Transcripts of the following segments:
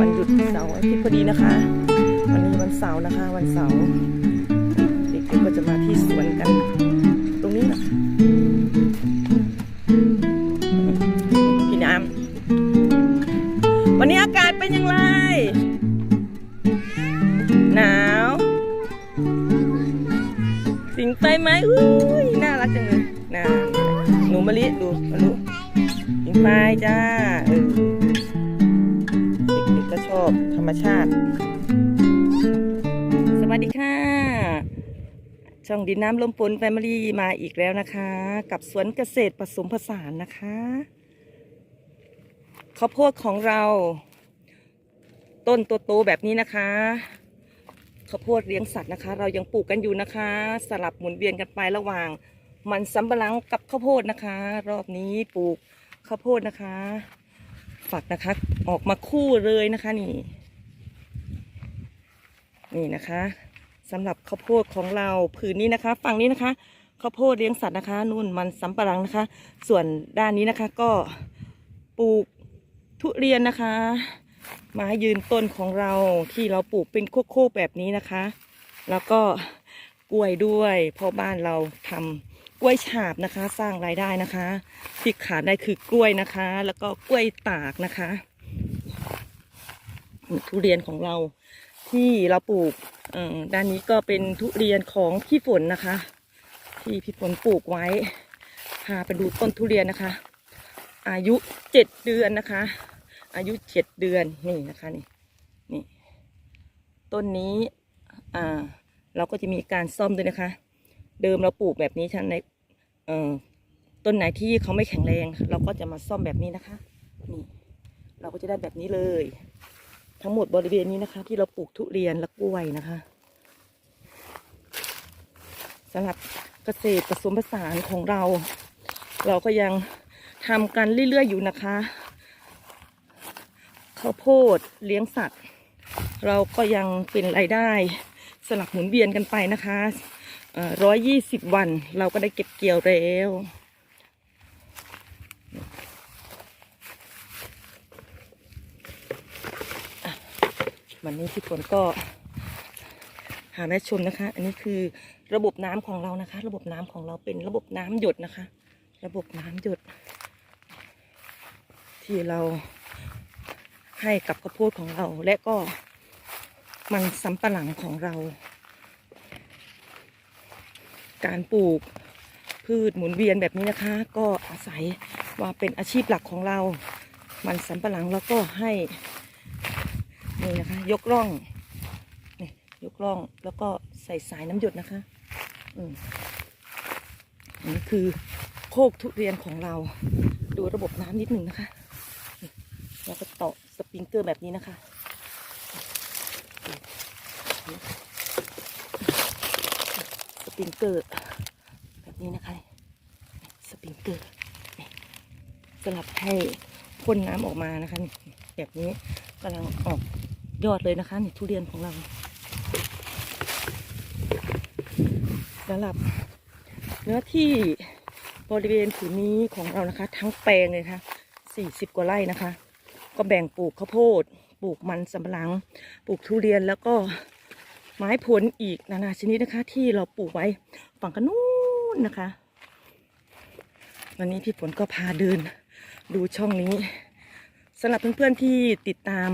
วันหยุดเสาร์อาทิตย์พอดีนะคะ วันนี้วันเสาร์นะคะ วันเสาร์เด็กๆก็จะมาที่สวนกัน ตรงนี้นะคะพี่น้ำวันนี้อากาศเป็นย่างไรหนาว สิงไปไหมอุ้ยน่ารักจังเลยน่าหนูมะลิดูมาลูสิงไปจ้าเออ อบธรรมชาติ สวัสดีค่ะ ช่องดินน้ำลมปนแฟมิลี่มาอีกแล้วนะคะ กับสวนเกษตรผสมผสานนะคะข้าวโพดของเรา ต้นโตๆแบบนี้นะคะข้าวโพดเลี้ยงสัตว์นะคะ เรายังปลูกกันอยู่นะคะ สลับหมุนเวียนกันไประหว่าง มันสำปะหลังกับข้าวโพดนะคะ รอบนี้ปลูกข้าวโพดนะคะ ฝักนะคะ ออกมาคู่เลยนะคะนี่ นี่นะคะสำหรับข้าวโพดของเราผืนนี้นะคะ ฝั่งนี้นะคะข้าวโพดเลี้ยงสัตว์นะคะ นู่นมันสำปะหลังนะคะ ส่วนด้านนี้นะคะก็ปลูกทุเรียนนะคะมายืนต้นของเราที่เราปลูกเป็นโค้ๆแบบนี้นะคะ แล้วก็กล้วยด้วยเพราะบ้านเราทำ กล้วยฉาบนะคะ สร้างรายได้นะคะที่ขาดได้คือกล้วยนะคะ แล้วก็กล้วยตากนะคะ ทุเรียนของเราที่เราปลูกอ่อด้านนี้ก็เป็นทุเรียนของพี่ฝนนะคะ ที่พี่ฝนปลูกไว้พาไปดูต้นทุเรียนนะคะ อายุเจ็ดเดือนนะคะ อายุเจ็ดเดือนนี่นะคะนี่นี่ต้นนี้อ่าเราก็จะมีการซ่อมด้วยนะคะ เดิมเราปลูกแบบนี้ท่านใน ต้นไหนที่เขาไม่แข็งแรง เราก็จะมาซ่อมแบบนี้นะคะ นี่เราก็จะได้แบบนี้เลย ทั้งหมดบริเวณนี้นะคะ ที่เราปลูกทุเรียนและกล้วยนะคะสำหรับเกษตรผสมผสานของเรา เราก็ยังทำกันเรื่อยๆอยู่นะคะข้าวโพดเลี้ยงสัตว์ เราก็ยังเป็นรายได้สลับหมุนเวียนกันไปนะคะ ร้อยยี่สิบวัน เราก็ได้เก็บเกี่ยวแล้ววันนี้พี่ฝนก็หาแม่ชมนะคะ อันนี้คือระบบน้ำของเรานะคะ ระบบน้ำของเราเป็นระบบน้ำหยดนะคะ ระบบน้ำหยด ที่เราให้กับข้าวโพดของเรา และก็มันสำปะหลังของเรา การปลูกพืชหมุนเวียนแบบนี้นะคะ ก็อาศัยว่าเป็นอาชีพหลักของเรา มันสำปะหลังแล้วก็ให้นี่นะคะ ยกร่องนี่ยกร่องแล้วก็ใส่สายน้ำหยดนะคะอืมอันนี้คือโคกทุเรียนของเรา ดูระบบน้ำนิดหนึ่งนะคะนี่เราก็ต่อสปริงเกอร์แบบนี้นะคะ ริงเกอร์แบบนี้นะคะ สปริงเกอร์สลับให้พ่นน้ำออกมานะคะ แบบนี้กำลังออกยอดเลยนะคะนี่ทุเรียนของเราสำหรับเนื้อที่บริเวณผืนนี้ของเรานะคะ ทั้งแปลงเลยนะคะสี่สิบกว่าไร่นะคะ ก็แบ่งปลูกข้าวโพด ปลูกมันสำปะหลัง ปลูกทุเรียนแล้วก็ ไม้ผลอีกนานาชนิดนะคะ ที่เราปลูกไว้ฝั่งกันนู้นนะคะ วันนี้พี่ฝนก็พาเดินดูช่องนี้สำหรับเพื่อนๆที่ติดตาม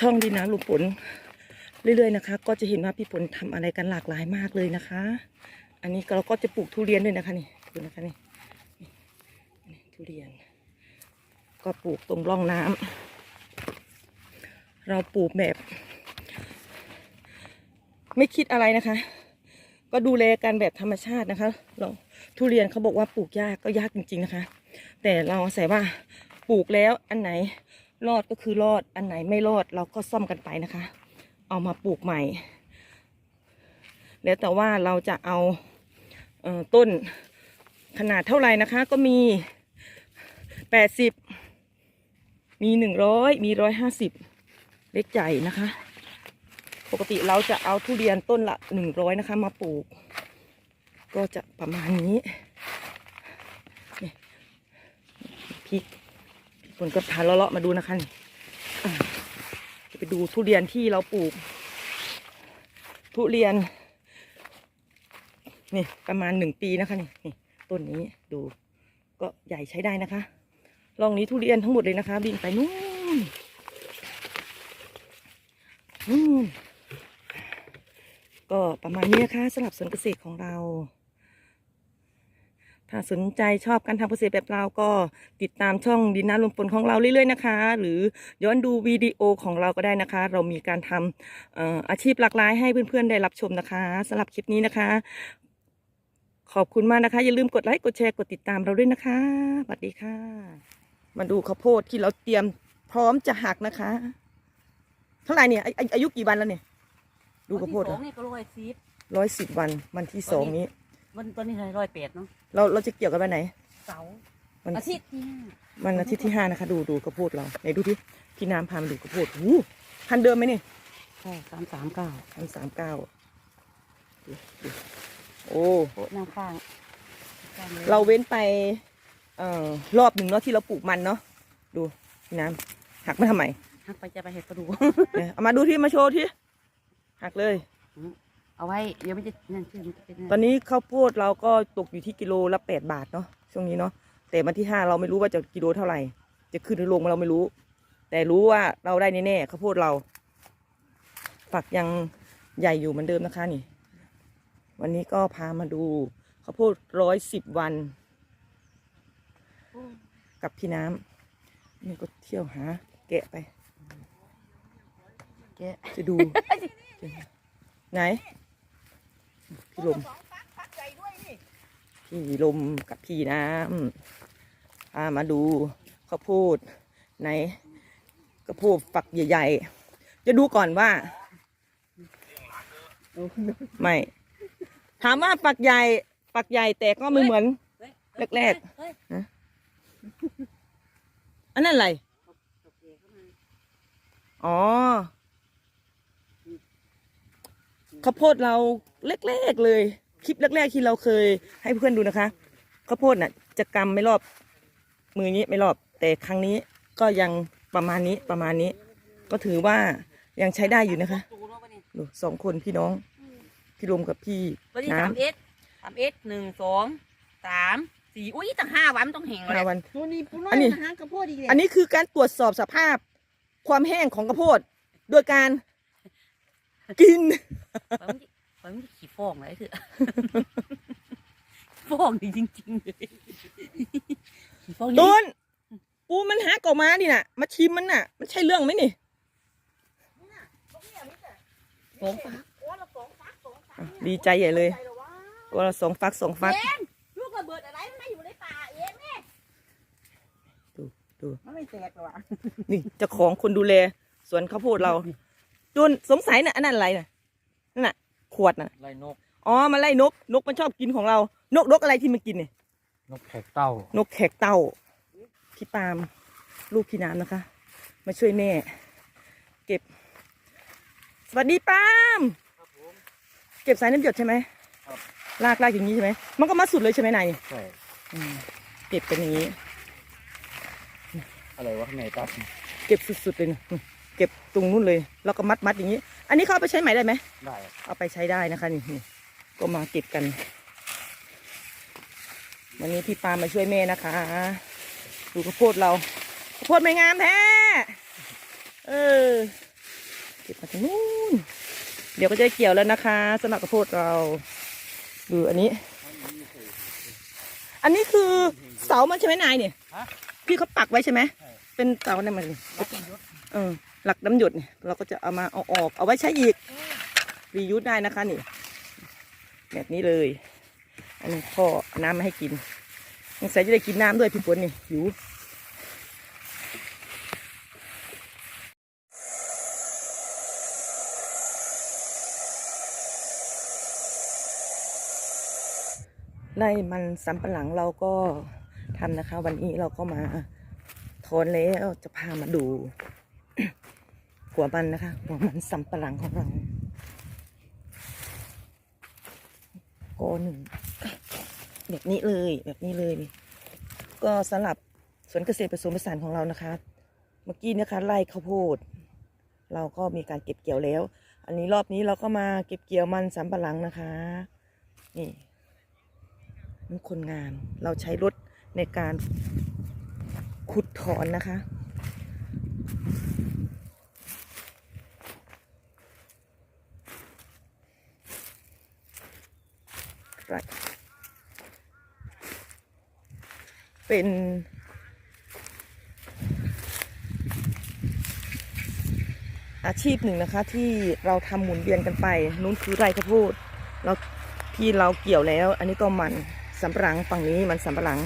ช่องดีน้ำลุงฝนเรื่อยๆนะคะ ก็จะเห็นว่าพี่ฝนทำอะไรกันหลากหลายมากเลยนะคะ อันนี้เราก็จะปลูกทุเรียนด้วยนะคะนี่ดูนะคะนี่นี่นี่ทุเรียน ก็ปลูกตรงร่องน้ำเราปลูกแบบ ไม่คิดอะไรนะคะ ก็ดูแลกันแบบธรรมชาตินะคะเราทุเรียนเขาบอกว่าปลูกยากก็ยากจริง ๆนะคะ แต่เราอาศัยว่าปลูกแล้วอันไหนรอดก็คือรอดอันไหนไม่รอดเราก็ซ่อมกันไปนะคะ เอามาปลูกใหม่ แล้วแต่ว่าเราจะเอาเออต้นขนาดเท่าไหร่นะคะ ก็มีแปดสิบมีหนึ่งร้อยมีร้อยห้าสิบเล็กใหญ่นะคะ ปกติเราจะเอาทุเรียนต้นละหนึ่งร้อยนะคะ มาปลูก ก็จะประมาณนี้พริกฝนก็พาเลาะๆมาดูนะคะนี่อะดูทุเรียนที่เราปลูก ทุเรียน นี่ประมาณหนึ่งปีนะคะนี่นี่ต้นนี้ดู ก็ใหญ่ใช้ได้นะคะลองนี้ทุเรียนทั้งหมดเลยนะคะ บินไปนู่นนู่น ก็ประมาณนี้นะคะสำหรับสวนเกษตรของเรา ถ้าสนใจชอบการทำเกษตรแบบเราก็ติดตามช่องดินน้ำลมฝนของเราเรื่อยๆนะคะ หรือย้อนดูวิดีโอของเราก็ได้นะคะ เรามีการทำเอ่ออาชีพหลากหลายให้เพื่อนๆได้รับชมนะคะสำหรับคลิปนี้นะคะ ขอบคุณมากนะคะ อย่าลืมกดไลค์กดแชร์กดติดตามเราด้วยนะคะสวัสดีค่ะ มาดูข้าวโพดที่เราเตรียมพร้อมจะหักนะคะ เท่าไหร่เนี่ยอาอาอายุกี่วันแล้วเนี่ย ดูข้าวโพดวันที่สองนี่ก็ร้อยสิบร้อยสิบวันวันที่สองนี้ วันตอนนี้ร้อยแปดเนาะเราเราจะเกี่ยวกันวันไหน เสาร์วันอาทิตย์ที่ห้าวันอาทิตย์ที่ห้านะคะ ดูดูข้าวโพดเราไหนดูที่พี่น้ำพามาดูข้าวโพดหูพันเดิมไหมเนี่ยใช่สามสามเก้าพันสามเก้าโอ้โต๊ะหน้าข้างข้างลยเราเว้นไปเอ่อรอบหนึ่งเนาะที่เราปลูกมันเนาะดูพี่น้ำหักมาทำไมหักไปจะไปเห็ดประดู เนี่ยเอามาดูที่มาโชว์ที่ หักเลย เอาไว้เดี๋ยวมันจะนั่นชื่อมันจะเป็นตอนนี้ข้าวโพดเราก็ตกอยู่ที่กิโลละแปดบาทเนาะช่วงนี้เนาะแต่วันที่ห้าเราไม่รู้ว่าจะกิโลเท่าไหร่ จะขึ้นหรือลงเราไม่รู้ แต่รู้ว่าเราได้แน่ๆข้าวโพดเรา ฝักยังใหญ่อยู่เหมือนเดิมนะคะนี่ วันนี้ก็พามาดูข้าวโพดร้อยสิบวัน กับพี่น้ำนี่ก็เที่ยวหา แกะไป แกะ จะดู ไหน พี่ลม พี่ลมกับพี่น้ำพามาดูข้าวโพดไหนข้าวโพดฝักใหญ่ๆ จะดูก่อนว่า ไม่ ถามว่าฝักใหญ่ฝักใหญ่แต่ก็ไม่เหมือนแรกเฮ้ยอันนั้นอะไร อ๋อ ข้าวโพดเราเล็กๆเลย คลิปแรกๆที่เราเคยให้เพื่อนดูนะคะข้าวโพดน่ะ จะกำไม่รอบ มือนี้ไม่รอบ แต่ครั้งนี้ก็ยังประมาณนี้ประมาณนี้ ก็ถือว่ายังใช้ได้อยู่นะคะดูเนาะวันนี้ดูสองคนพี่น้อง พี่ลมกับพี่วันนี้น้สามเอสสามเอสหนึ่งสองสามสี่อุ้ยตั้งห้าวันมันต้องแห้งำเลยห้าวัน ตัวนี้ปูน้ออัยนนี้ นะฮะกระโพดอีกเลยอันนี้คือการตรวจสอบสภาพความแห้งของข้าวโพด โดยการ กินมันจะมันจะขี้ฟองเลยคือฟองดีจริงๆเลยขี้ฟองตูนี่นปูมันหักออกมาดิน่ะ มาชิมมันน่ะ มันใช่เรื่องไหมนี่ฟองปะอะดีใจใหญ่เลยตัวละสองฟักสองฟักลูกระเบิดอะไรมันไม่อยู่ในป่าเองแม่ดูดูมันไม่แตกหรอวะนี่เจ้าของคนดูแลสวนข้าวโพดเรา จูนสงสัยน่ะอันนั้นอะไรน่ะนั่นน่ะ ขวดน่ะไล่นก อ๋อมันไล่นก นกมันชอบกินของเรา นกนกอะไรที่มันกินเนี่ย นกแขกเต้า นกแขกเต้า พี่ปาล์มลูกพี่น้ำนะคะ มาช่วยแม่ เก็บ สวัสดีปาล์มเก็บสายน้ำหยดใช่ไหมลากลากอย่างนี้ใช่ไหมมันก็มาสุดเลยใช่ไหมนายใช่อืมเก็บกันอย่างนี้ อะไรวะข้างในตับเก็บสุดๆเลยนะอืม เก็บตรงนู้นเลย แล้วก็มัดมัดอย่างนี้ อันนี้เขาเอาไปใช้ใหม่ได้ไหมได้เอาไปใช้ได้นะคะนี่นี่ก็มาเก็บกัน วันนี้พี่ปามาช่วยแม่นะคะ ดูข้าวโพดเราข้าวโพดไม่งามแท้เออเก็บมาตรงนู้นเดี๋ยวก็จะได้เกี่ยวแล้วนะคะสำหรับข้าวโพดเราดูอันนี้ อันนี้คือเสามันใช่ไหมนายเนี่ยฮะพี่เขาปักไว้ใช่ไหมใช่เป็นเสาเนี่ยมันรับยศเออ หลักน้ำหยดเนี่ยเราก็จะเอามาเอาออก เอาไว้ใช้อีกรียูสได้นะคะนี่ แบบนี้เลย อันนี้พ่อน้ำมาให้กินสงสัยจะได้กินน้ำด้วยพี่ฝนนี่หิวไล่มันสำปะหลังเราก็ทำนะคะ วันนี้เราก็มาถอนแล้วจะพามาดู หัวมันนะคะหัวมันสำปะหลังของเราโกหนึ่งแบบนี้เลยแบบนี้เลย ก็สำหรับสวนเกษตรผสมผสานของเรานะคะ เมื่อกี้นะคะไล่ข้าวโพด เราก็มีการเก็บเกี่ยวแล้ว อันนี้รอบนี้เราก็มาเก็บเกี่ยวมันสำปะหลังนะคะ นี่นี่คนงานเราใช้รถในการขุดถอนนะคะ right เป็นอาชีพหนึ่งนะคะที่เราทำหมุนเวียนกันไปนู้นคือไร่ข้าวโพดเราที่เราเกี่ยวแล้ว อันนี้ก็มันสำปะหลังฝั่งนี้มันสำปะหลัง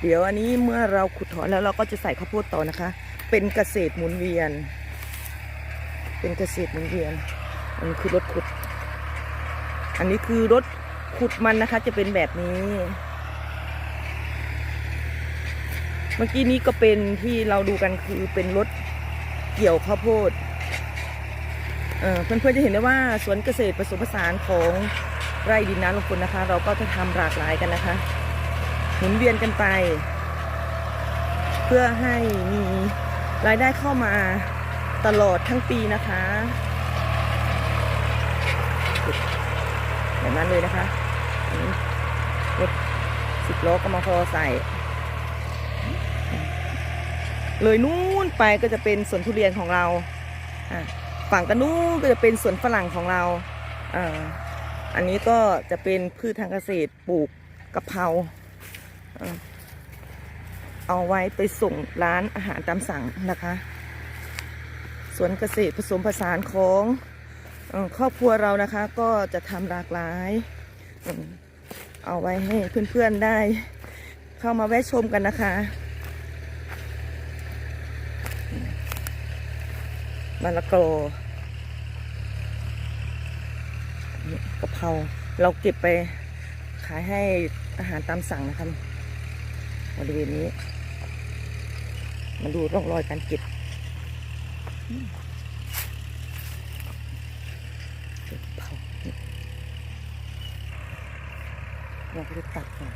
เดี๋ยวอันนี้เมื่อเราขุดถอนแล้วเราก็จะใส่ข้าวโพดต่อนะคะ เป็นเกษตรหมุนเวียน เป็นเกษตรหมุนเวียนอันนี้คือรถขุด อันนี้คือรถ ขุดมันนะคะ จะเป็นแบบนี้ เมื่อกี้นี้ก็เป็นที่เราดูกันคือเป็นรถเกี่ยวข้าวโพดเพื่อนๆจะเห็นได้ว่าสวนเกษตรผสมผสานของไร่ดินน้ำลงพลนะคะ เราก็จะทำหลากหลายกันนะคะหมุนเวียนกันไป เพื่อให้มีรายได้เข้ามาตลอดทั้งปีนะคะแบบนั้นเลยนะคะ รถสิบล้อก็มาพอใส่ เลยนู้นไปก็จะเป็นสวนทุเรียนของเราฝั่งกันนู้นก็จะเป็นสวนฝรั่งของเราอันนี้ก็จะเป็นพืชทางเกษตรปลูกกะเพราเอาไว้ไปส่งร้านอาหารตามสั่งนะคะสวนเกษตรผสมผสานของครอบครัวเรานะคะ ก็จะทำหลากหลายอ เอาไว้ให้เพื่อนๆได้ เข้ามาแวะชมกันนะคะ มะละกอนี่กะเพราเราเก็บไปขายให้อาหารตามสั่งนะคะบริเวณนี้ มาดูร่องรอยการเก็บอืมเก็บกะเพรานี่ เราก็จะตัดก่อน